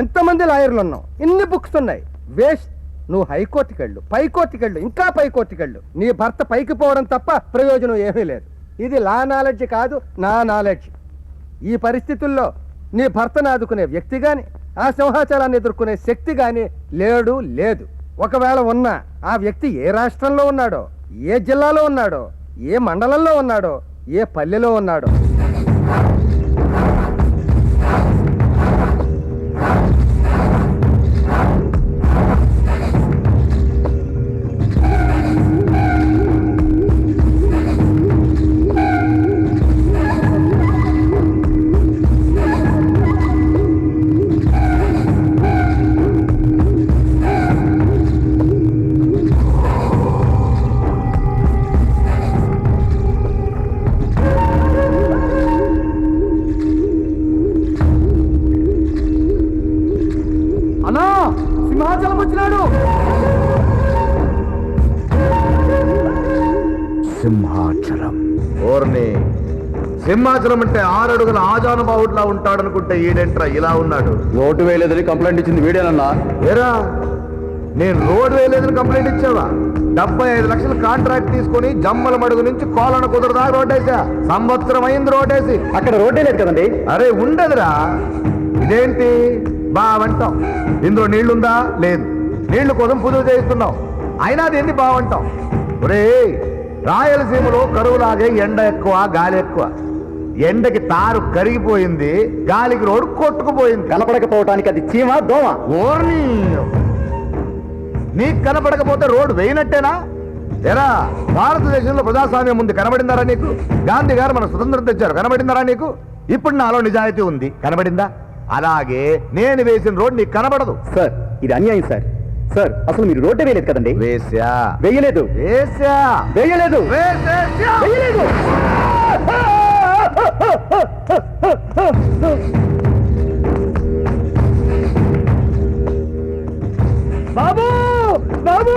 ఎంతమంది లాయర్లు ఉన్నావు? ఇన్ని బుక్స్ ఉన్నాయి. వేస్ట్ నువ్వు హైకోర్టుకి వెళ్ళు. పైకోర్టుకి వెళ్ళు. ఇంకా పైకోర్టుకి వెళ్ళు. నీ భర్త పైకి పోవడం తప్ప ప్రయోజనం ఏమీ లేదు. ఇది లా నాలెడ్జ్ కాదు నా నాలెడ్జ్. ఈ పరిస్థితుల్లో నీ భర్తను ఆదుకునే వ్యక్తి కానీ ఆ సింహాచలాన్ని ఎదుర్కొనే శక్తి కానీ లేడు లేదు. ఒకవేళ ఉన్నా ఆ వ్యక్తి ఏ రాష్ట్రంలో ఉన్నాడో ఏ జిల్లాలో ఉన్నాడో ఏ మండలంలో ఉన్నాడో ఏ పల్లెలో ఉన్నాడో సింహాచలం. ఓర్ని సింహాచలం అంటే ఆరడుగుల ఆజానుబావుట్లా ఉంటాడనుకుంటే ఈడెంట్రా ఇలా ఉన్నాడు? ఓటు వేయలేదని కంప్లైంట్ ఇచ్చింది వీడేనన్నా? ఏరా నేను రోడ్ వేయలేదని కంప్లైంట్ ఇచ్చావా? డెబ్బై ఐదు లక్షల కాంట్రాక్ట్ తీసుకొని జమ్మల మడుగు నుంచి కోలన కుదరదా రోడ్డేసా సంవత్సరం అయింది రోడ్డేసి. అక్కడ రోడ్డే లేదు కదండి. అరే ఉండదురా. ఇదేంటి? బా అంటాం ఇందులో నీళ్ళుందా? లేదు. నీళ్ళు కోసం పూజలు చేయిస్తున్నాం అయినా దేన్ని బావంటాం ఒరే రాయలసీమలో కరువులాగే ఎండ ఎక్కువ గాలి ఎక్కువ. ఎండకి తారు కరిగిపోయింది గాలికి రోడ్డు కొట్టుకుపోయింది. కనపడకపోవటానికి అది చీమ దోమ. ఓర్ని. నీకు కనపడకపోతే రోడ్డు వేయనట్టేనా? ఎరా భారతదేశంలో ప్రజాస్వామ్యం ఉంది కనబడిందారా నీకు? గాంధీ గారు మన స్వతంత్రం తెచ్చారు కనబడిందారా నీకు? ఇప్పుడు నాలో నిజాయితీ ఉంది. కనబడిందా? అలాగే నేను వేసిన రోడ్ నీకు కనబడదు. సార్ ఇది అన్యాయం సార్. సార్ అసలు మీరు రోడ్డే వేయలేదు కదండి? వేసా వేయలేదు. వేసా వేయలేదు. వేయలేదు. బాబు! బాబు!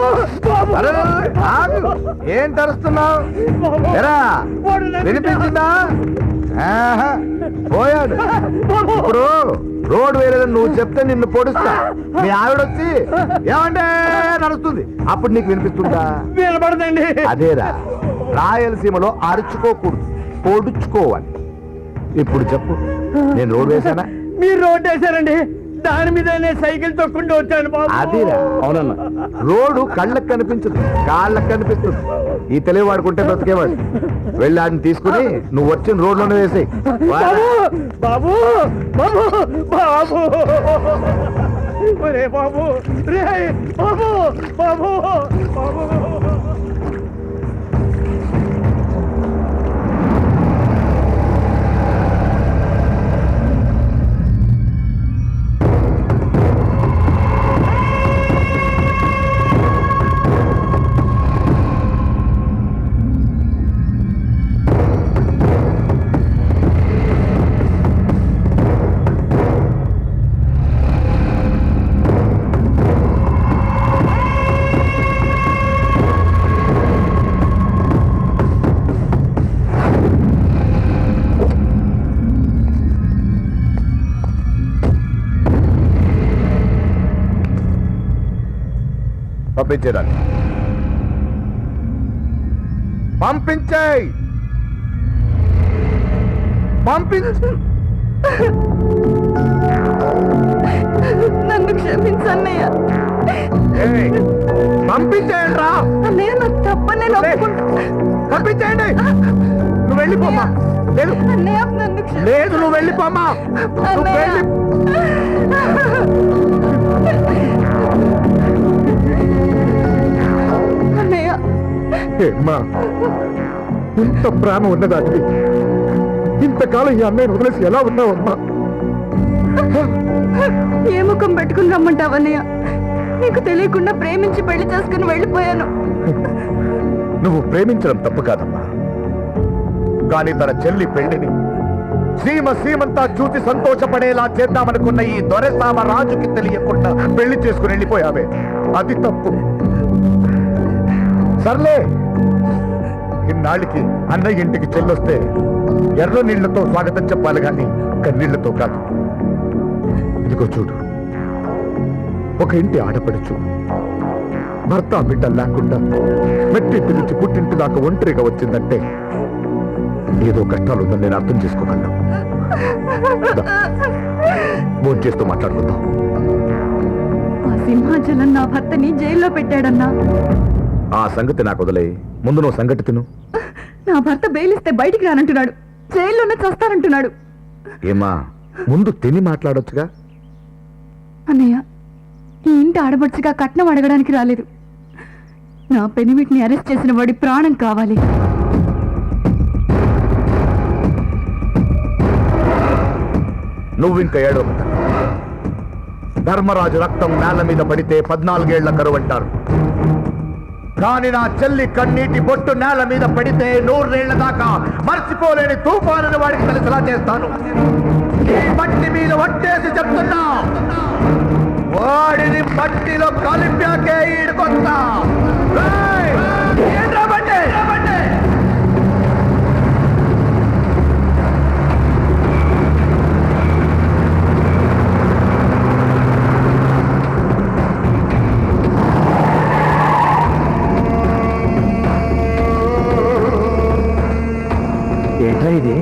బాబు! అరే, ఆగు. ఏం తరుస్తున్నావు ఎరా వినిపించిందా? ఆహా, పోయాడు. ఇప్పుడు రోడ్ వేరేదని నువ్వు చెప్తే నిన్ను పొడుస్తా. మీ ఆవిడ వచ్చి ఏమంటే నడుస్తుంది. అప్పుడు నీకు వినిపిస్తుందా? వినపడదండి. అదేరా రాయలసీమలో అరుచుకోకూడదు పొడుచుకోవాలి. ఇప్పుడు చెప్పు నేను రోడ్ వేసానా మీరు రోడ్ వేశారండి. దాని మీద సైకిల్ తొక్కుంటూ వచ్చాను అదేరా అవునన్నా. రోడ్డు కళ్ళకు కనిపించదు కాళ్ళకు కనిపిస్తుంది. ఈ తెలివి వాడుకుంటే బ్రతికేవాడు. వెళ్ళి ఆడిని తీసుకుని నువ్వు వచ్చిన రోడ్లోనే వేసేయ్. బాబు బాబు బాబు ఒరే బాబు రే బాబు బాబు బాబు. పంపించేదాన్ని పంపించేయ్! పంపించు! నన్ను క్షమించన్నయ్య. పంపించేయండి రా అన్నయ్య నాకు తప్ప నేను ఒప్పుకుంటా పంపించేయండి! నువ్వు వెళ్ళిపోమ్మా. లేదు అన్నయ్య నన్ను లేదు నువ్వు అన్నయ్య. వెళ్ళి ఏమ్మా ఇంత ప్రేమ ఉన్నదానికి ఇంతకాలం ఈ అన్నయ్యను వదిలేసి ఎలా ఉన్నావమ్మా ఏ ముఖం పెట్టుకుని రమ్మంటావు అన్నయ్య నీకు తెలియకుండా ప్రేమించి పెళ్ళి చేసుకుని వెళ్ళిపోయాను. నువ్వు ప్రేమించడం తప్పు కాదమ్మా. కానీ తన చెల్లి పెళ్ళిని సీమ సీమంతా చూసి సంతోషపడేలా చేద్దామనుకున్న ఈ దొరెసామ రాజుకి తెలియకుండా పెళ్ళి చేసుకుని వెళ్ళిపోయావే. అది తప్పు. సర్లే. ఇన్నాళ్ళకి అన్నయ్య ఇంటికి చెల్లొస్తే ఎర్ర నీళ్ళతో స్వాగతం చెప్పాలి కానీ కన్నీళ్ళతో కాదు. ఇదిగో చూడు. ఒక ఇంటి ఆడపడుచు భర్త బిడ్డ లేకుండా మెట్టి పిలిచి పుట్టింటి దాకా ఒంటరిగా వచ్చిందంటే ఏదో కష్టాలు ఉందని నేను అర్థం చేసుకోగలను. ఫోన్ చేస్తూ మాట్లాడుకుందాం. సింహాచలం నా భర్తని జైల్లో పెట్టాడన్నా. ఆ సంగతి నాకు వదిలే ముందు నువ్వు సంగతి తిను. నా భర్త బెయిలిస్తే బయటికి రానంటున్నాడు. జైల్లోనే చస్తానంటున్నాడు. ఏమా ముందు తిని మాట్లాడొచ్చుగా? అన్నయ్య ఈ ఇంటి ఆడబడుచుగా కట్నం అడగడానికి రాలేదు. నా పెనిమిటిని అరెస్ట్ చేసిన వాడి ప్రాణం కావాలి. నువ్వు ఇంకా ఏడో ధర్మరాజు రక్తం నేల మీద పడితే పద్నాలుగేళ్ళ కరువు అంటారు. కానీ నా చెల్లి కన్నీటి బొట్టు నేల మీద పడితే నూరేళ్ళ దాకా మర్చిపోలేని తుఫాను వాడికి తెలిసిలా చేస్తాను. ఈ మట్టి మీద వట్టేసి చెప్తున్నా. వాడిని మట్టిలో కలిపాకే ఈడుకొస్తా. ఏంట్రా ఇది?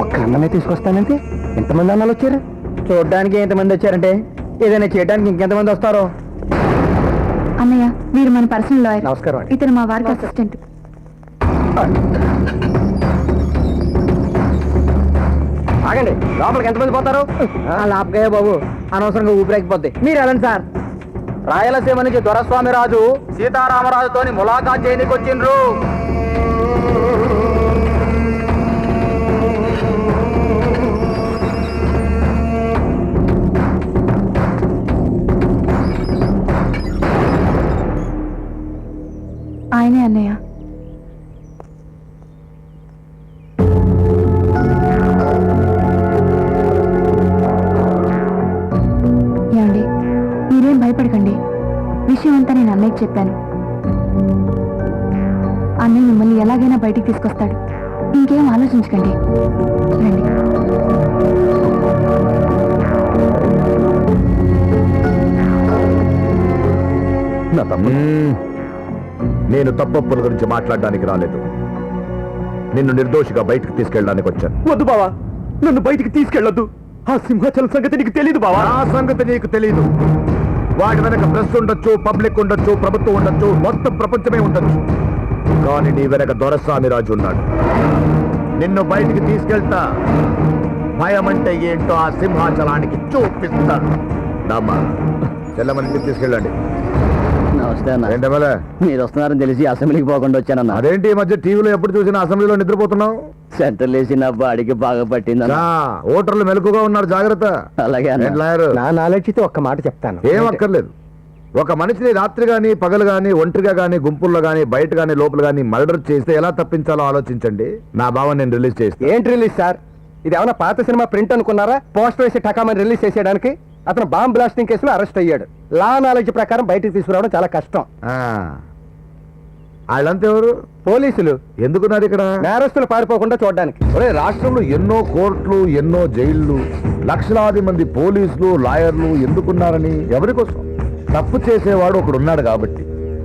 ఒక్క అన్నమే తీసుకొస్తానంటే ఎంతమంది అన్నాలు వచ్చారు? చూడడానికి ఎంతమంది వచ్చారంటే ఏదైనా చేయడానికి ఇంకెంతమంది వస్తారో? అన్నయ్య వీరు మన పర్సనల్ లాయర్. నమస్కారం అండి. ఇతను మా వారికి అసిస్టెంట్. ఆగండి లోపలికి ఎంతమంది పోతారు? లాపకయ్య బాబు అనవసరంగా ఊపిరాకిపోద్ది. మీరు వెళ్ళండి సార్. రాయలసీమ నుంచి దొరస్వామి రాజు సీతారామరాజుతోని ములాఖాత్ చేయనికి వచ్చిండ్రు విషయం అంతా నేను అన్నయ్యకి చెప్పాను. అన్నయ్య మిమ్మల్ని ఎలాగైనా బయటికి తీసుకొస్తాడు. ఇంకేం ఆలోచించకండి. రండి. నా తమ్ముడు. నేను తప్పప్పుల గురించి మాట్లాడడానికి రాలేదు. నిన్ను నిర్దోషిగా బయటకు తీసుకెళ్ళడానికి వచ్చాను. వద్దు బావా. నన్ను బయటికి తీసుకెళ్ళొద్దు. ఆ సింహాచలం సంగతి నీకు తెలియదు బావా. నా సంగతి నీకు తెలీదు. వాడి వెనక ప్రెస్ ఉండొచ్చు పబ్లిక్ ఉండొచ్చు ప్రభుత్వం ఉండొచ్చు మొత్తం ప్రపంచమే ఉండొచ్చు. కానీ నీ వెనక దొరస్వామి రాజు ఉన్నాడు. నిన్ను బయటికి తీసుకెళ్తా. భయం అంటే ఏంటో ఆ సింహాచలానికి చూపిస్తాను రామ్మా చెల్లమని తీసుకెళ్ళండి. నమస్తే అన్న. మీరు వస్తున్నారని తెలిసి అసెంబ్లీకి పోకుండా వచ్చానన్న. అదేంటి ఈ మధ్య టీవీలో ఎప్పుడు చూసినా అసెంబ్లీలో నిద్రపోతున్నావు? సెంటర్ లేచి నా బాడీకి బాగా పట్టింది రా, ఓటర్లు మెలకుగా ఉన్నారు జాగ్రత్త. అలాగే? నా నాలెడ్జ్తో ఒక్క మాట చెప్తాను. ఏం అక్కర్లేదు. ఒక మనిషిని రాత్రి గాని పగలు గాని ఒంటరిగా గాని గుంపుల్లో గాని బయట గాని లోపల గాని మర్డర్ చేస్తే ఎలా తప్పించాలో ఆలోచించండి. నా భావం నేను రిలీజ్ చేస్తాను ఏంటి రిలీజ్ సార్? ఇది ఏమైనా పాత సినిమా ప్రింట్ అనుకున్నారా? పోస్టర్ వేసి టకామని రిలీజ్ చేసేయడానికి అతను బాంబ్ బ్లాస్టింగ్ కేసులో అరెస్ట్ అయ్యాడు. లా నాలెడ్జ్ ప్రకారం బయటికి తీసుకురావడం చాలా కష్టం. వాళ్ళంతా ఎవరు? పోలీసులు. ఎందుకున్నారు ఇక్కడ? నేరస్తులు పారిపోకుండా చూడడానికి. ఒరే రాష్ట్రంలో ఎన్నో కోర్టులు ఎన్నో జైళ్ళు లక్షలాది మంది పోలీసులు లాయర్లు ఎందుకున్నారని ఎవరి కోసం తప్పు చేసేవాడు ఒకడు ఉన్నాడు కాబట్టి.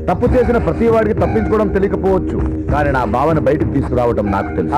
తప్పు చేసిన ప్రతి వాడికి తప్పించుకోవడం తెలియకపోవచ్చు. కానీ నా భావన బయటకు తీసుకురావడం నాకు తెలుసు.